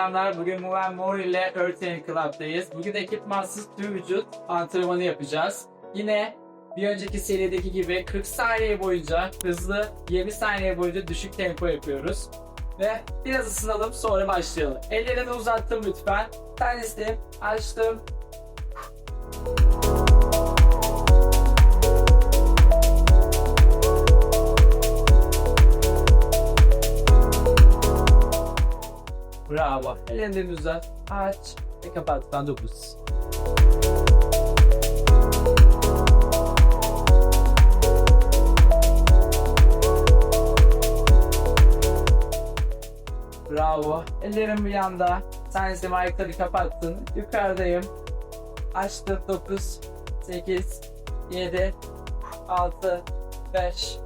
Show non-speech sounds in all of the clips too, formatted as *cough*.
selamlar. Bugün Muven Mor ile Training Club'dayız. Bugün ekipmansız tüm vücut antrenmanı yapacağız. Yine bir önceki serideki gibi 40 saniye boyunca hızlı, 20 saniye boyunca düşük tempo yapıyoruz. Ve biraz ısınalım sonra başlayalım. Ellerini uzattım lütfen. Tanesini açtım. Bravo. Ellerini uzat. Aç. Ve kapat. Ben 9. Bravo. Ellerim bir yanda. Sen ise ayakları kapattın. Yukarıdayım. Açtım. 9, 8, 7, 6, 5,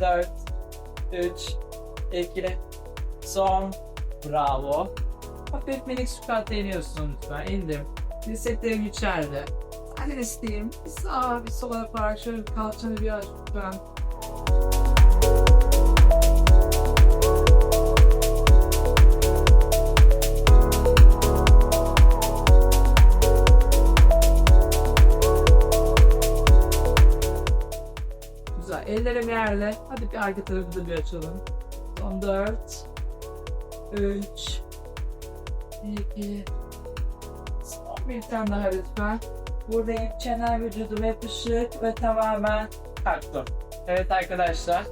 4, 3, 2, son. Bravo. Hafif minik squat'ta iniyorsun lütfen. İndim. Dirseklerim içeride. Senden isteyeyim. Bir sağa bir sola yaparak şöyle kalçanı bir aç lütfen. Güzel. Ellerim yerde. Hadi bir arka tarafı da bir açalım. Son 4 3 2 Son bir tane daha lütfen. Buradayım. Çenem vücudum yapışık ve tamamen kalktım. Evet arkadaşlar.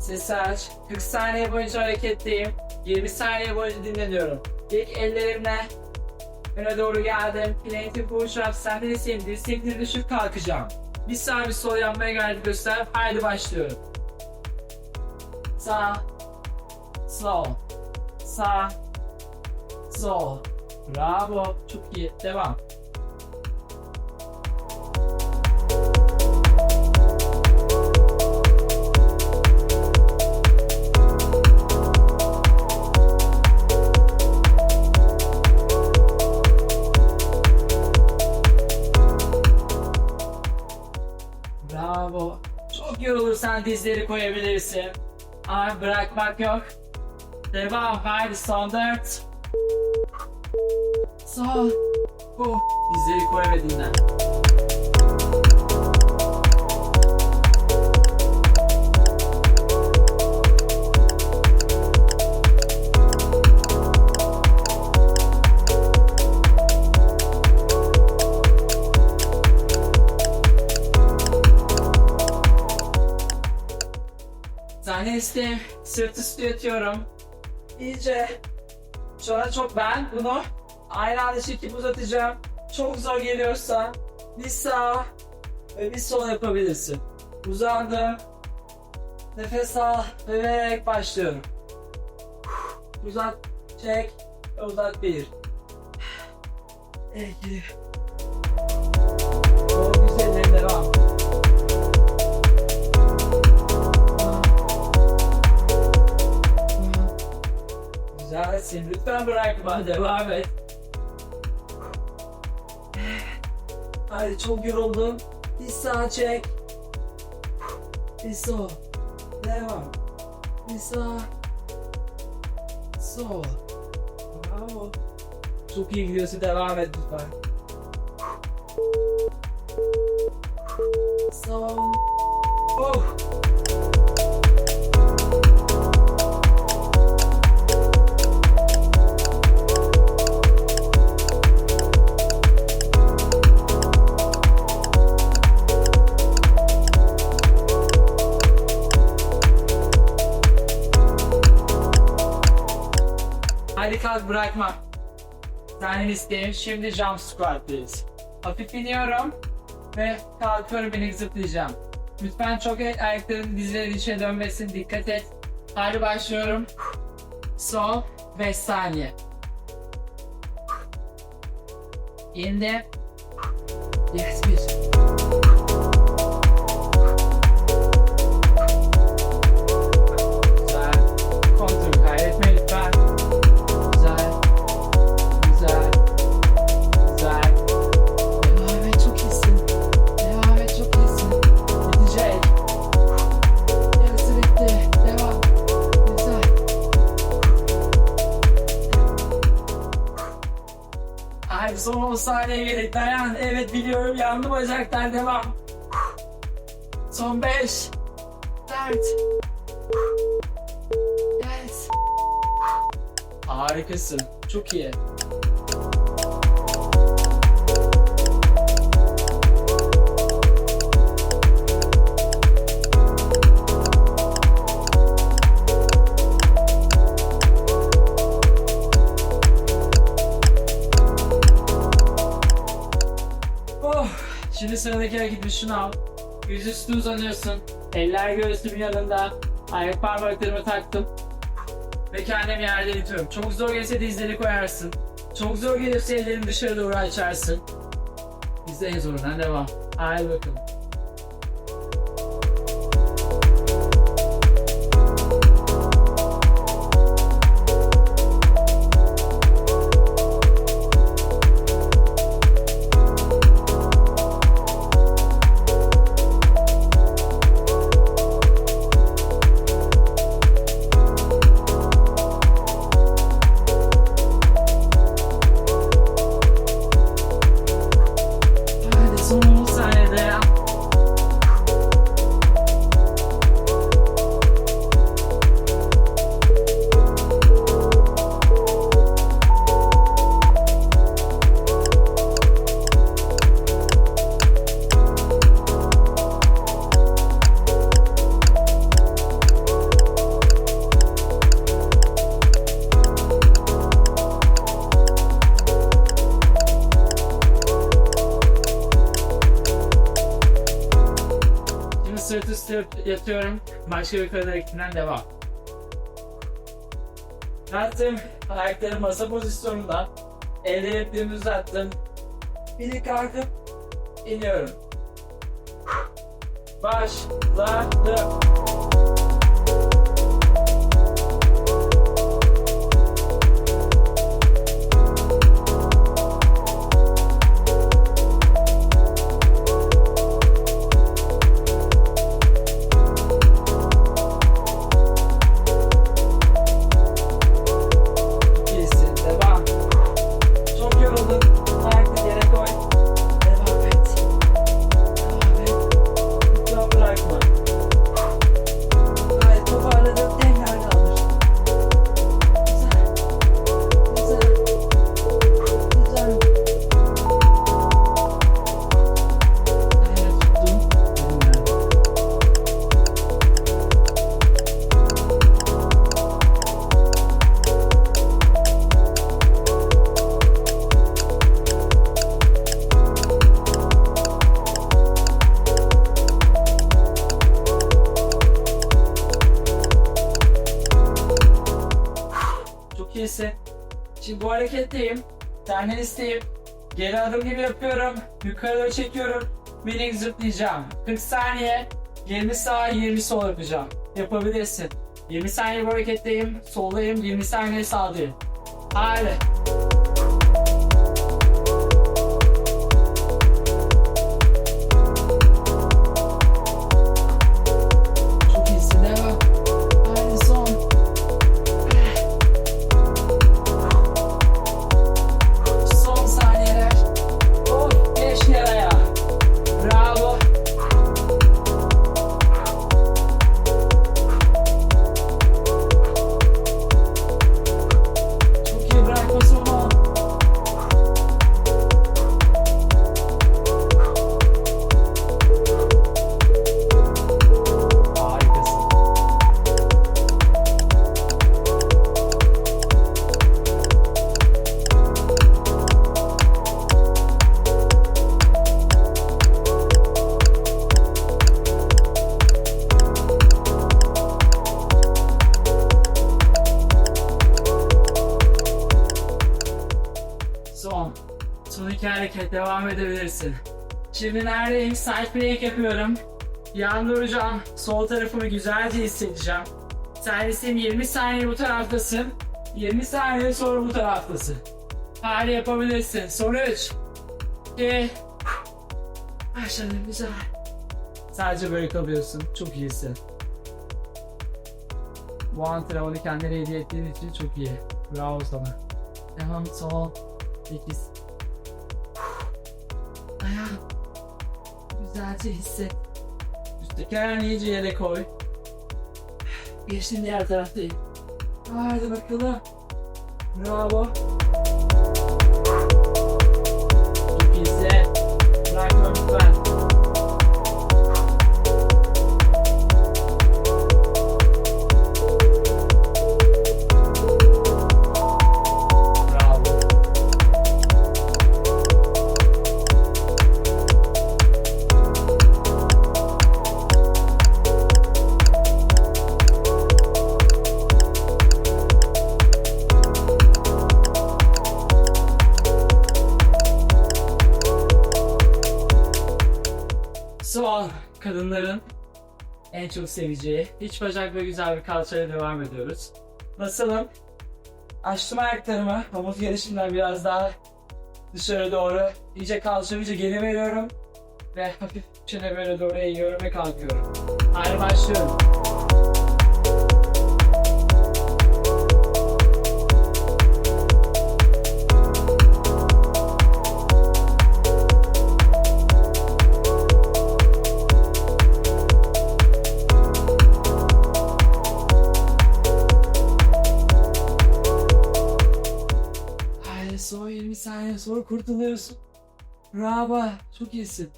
Sesi aç. 40 saniye boyunca hareketteyim. 20 saniye boyunca dinleniyorum. İlk ellerimle öne doğru geldim. Planeti push up. Senden isteyeyim. Dirsekleri düşük kalkacağım. Bir sağ bir sol yapmaya gayret göster. Haydi başlıyorum. Sağ. Sol. Sağ. Sol. Bravo. Çok iyi. Devam. Bravo. Çok yorulursan dizleri koyabilirsin. Ama bırakmak yok. Devam. Haydi son dört. Sol. Bu. Dizleri koy ve dinlen. İsteğim. Sırt üstü yatıyorum. İyice. Şu an çok ben bunu aynı anda çekip uzatacağım. Çok zor geliyorsa bir sağ ve bir sol yapabilirsin. Uzandım. Nefes al ve başlıyorum. Uzat, çek uzat bir. İki. Güzelsin. Lütfen bırakma. Devam et. Hadi çok yoruldum. Bir sağ çek. Bir sol. Devam. Bir sağ. Sol. Bravo. Çok iyi gidiyorsun. Devam et lütfen. Son. Oh. Haydi kalk bırakma. Senden isteğim şimdi jump squat'tayız. Hafif iniyorum ve kalkıyorum minik zıplayacağım. Lütfen çok ayakların dizlerin içe dönmesin dikkat et. Haydi başlıyorum. Sol 5 saniye. İndi. Yes bir. Saniye gerek dayan. Evet biliyorum yandı bacaklar devam. Son 5 4 Evet. Harikasın. Çok iyi. Şimdi sıradaki hareketi şunu al. Yüzüstü uzanıyorsun. Eller göğsümün yanında. Ayak parmaklarımı taktım. Ve kendimi yerden itiyorum. Çok zor gelirse dizleri koyarsın. Çok zor gelirse ellerini dışarı doğru açarsın. Biz de en zorundan devam. Haydi bakalım. Üstü yat- yatıyorum. Başka bir hareketinden devam. Yattım. Ayaklarım masa pozisyonunda. Elleri dümdüz attım. Bir kalkıp iniyorum. Başladım. Hareketteyim. Senden isteyip geri adım gibi yapıyorum. Yukarı çekiyorum. Minik zıplayacağım. 40 saniye 20 sağ 20 sol yapacağım. Yapabilirsin. 20 saniye bu hareketteyim. Soldayım 20 saniye sağdayım. Haydi. Son iki hareket devam edebilirsin. Şimdi neredeyim? Side plank yapıyorum. Yan duracağım. Sol tarafımı güzelce hissedeceğim. Servisin 20 saniye bu taraftasın. 20 saniye sonra bu taraftasın. Hadi yapabilirsin. Son 3. 2. Başladım güzel. Sadece böyle kalıyorsun. Çok iyisin. Bu antrenmanı kendine hediye ettiğin için çok iyi. Bravo sana. Devam sol. 8 Dayan. Güzelce hisset. Üstteki ayağını iyice yere koy. Geçtin diğer taraftayım. Haydi bakalım. Bravo. En çok seveceği iç bacak ve güzel bir kalçayla devam ediyoruz. Nasılım? Açtım ayaklarımı. Omuz gelişimden biraz daha dışarı doğru. İyice kalçamı iyice geri veriyorum. Ve hafif çene böyle doğru eğiyorum ve kalkıyorum. Haydi başlıyorum. Sonra kurtuluyorsun. Bravo. Çok iyisin.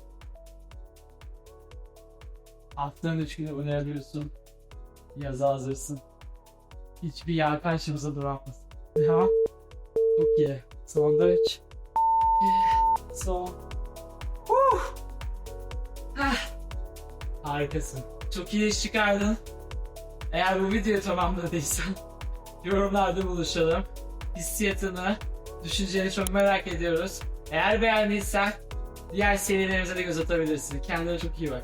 Haftanın 3 günü bunu yapıyorsun. Hazırsın. Hiçbir yağ karşımıza duramaz. Devam. Çok iyi. Son 3. Son. Uh. Ah. Harikasın. Çok iyi iş çıkardın. Eğer bu videoyu tamamladıysan *laughs* yorumlarda buluşalım. Hissiyatını, düşünceni çok merak ediyoruz. Eğer beğendiysen diğer serilerimize de göz atabilirsin. Kendine çok iyi bak.